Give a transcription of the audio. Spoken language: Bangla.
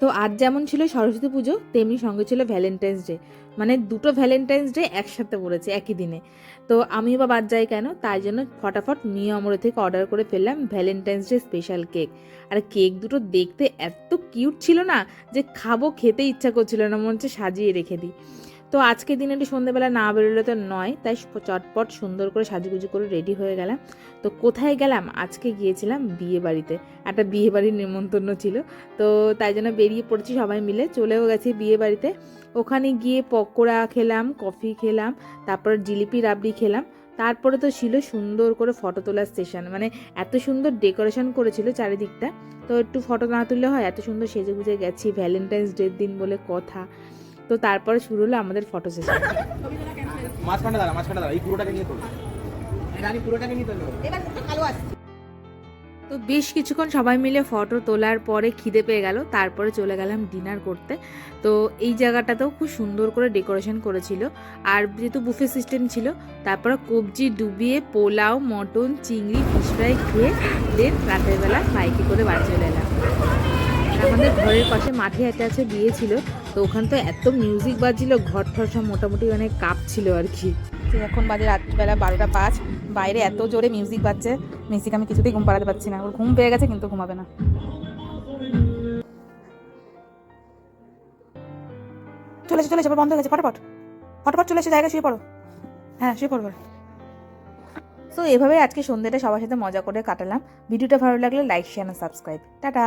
তো আজ যেমন ছিল সরস্বতী পুজো, তেমনি সঙ্গে ছিল ভ্যালেন্টাইন্স ডে মানে দুটো ভ্যালেন্টাইন্স ডে একসাথে পড়েছে, একই দিনে। তো আমিও বা বাদ যাই কেন, তাই জন্য ফটাফট নিয়ে অমরে থেকে অর্ডার করে ফেললাম ভ্যালেন্টাইন্স ডে স্পেশাল কেক আর কেক দুটো দেখতে এত কিউট ছিল না যে খাব, খেতে ইচ্ছা করছিল না, মনে হচ্ছে সাজিয়ে রেখে দিই। তো আজকে দিনে একটু সন্ধ্যেবেলা না বেরোলে তো নয়, তাই চটপট সুন্দর করে সাজুগুজু করে রেডি হয়ে গেলাম। তো কোথায় গেলাম? আজকে গিয়েছিলাম বিয়ে বাড়িতে। একটা বিয়ে বাড়ির নেমন্তন্ন ছিল। তো তাই জন্য বেরিয়ে পড়েছি সবাই মিলে। চলেও গেছি বিয়ে বাড়িতে। ওখানে গিয়ে পকোড়া খেলাম, কফি খেলাম, তারপর জিলিপি রাবড়ি খেলাম। তারপরে তো ছিল সুন্দর করে ফটো তোলার স্টেশন মানে এত সুন্দর ডেকোরেশন করেছিল চারিদিকটা। তো একটু ফটো না তুললে হয়, এত সুন্দর সেজে গুজে গেছি ভ্যালেন্টাইন্স ডের দিন বলে কথা। তো তারপরে শুরু হলো আমাদের ফটো সেশন মাঝখানটা দাঁড়া মাঝখানটা দাঁড়া এই পুরোটাকে নিয়ে তোলো রানী পুরোটাকে নিয়ে তোলো তো বেশ কিছুক্ষণ সবাই মিলে ফটো তোলার পরে খিদে পেয়ে গেল তারপরে চলে গেলাম ডিনার করতে। তো এই জায়গাটাতেও খুব সুন্দর করে ডেকোরেশন করেছিল। আর যেহেতু বুফে সিস্টেম ছিল তারপরে কবজি ডুবিয়ে পোলাও মটন চিংড়ি ফিশ ফ্রাই খেয়ে দেন রাতের বেলা বাইকে করে বাড়ি চলে এলাম। আমাদের ঘরের পাশে মাঠে একটা আছে বিয়ে ছিল। তো ওখান তো এত মিউজিক বাজছিল ঘর ঠর সব মোটামুটি অনেক কাপ ছিল আর কি। তো এখন বাজে রাত্রিবেলা বারোটা পাঁচ বাইরে এত জোরে মিউজিক বাজছে মিউজিক আমি কিছুতেই ঘুম পাড়াতে পারছি না। ওর ঘুম পেয়ে গেছে কিন্তু ঘুমাবে না। চলে এসে চলে এসে এবার বন্ধ হয়ে গেছে ফটাফট। ফটাফট চলে এসে জায়গায় শুয়ে পড়ো। হ্যাঁ শুয়ে পড়বে সো এভাবে আজকে সন্ধ্যেটা সবার সাথে মজা করে কাটালাম। ভিডিওটা ভালো লাগলে লাইক শেয়ার আর সাবস্ক্রাইব টাটা!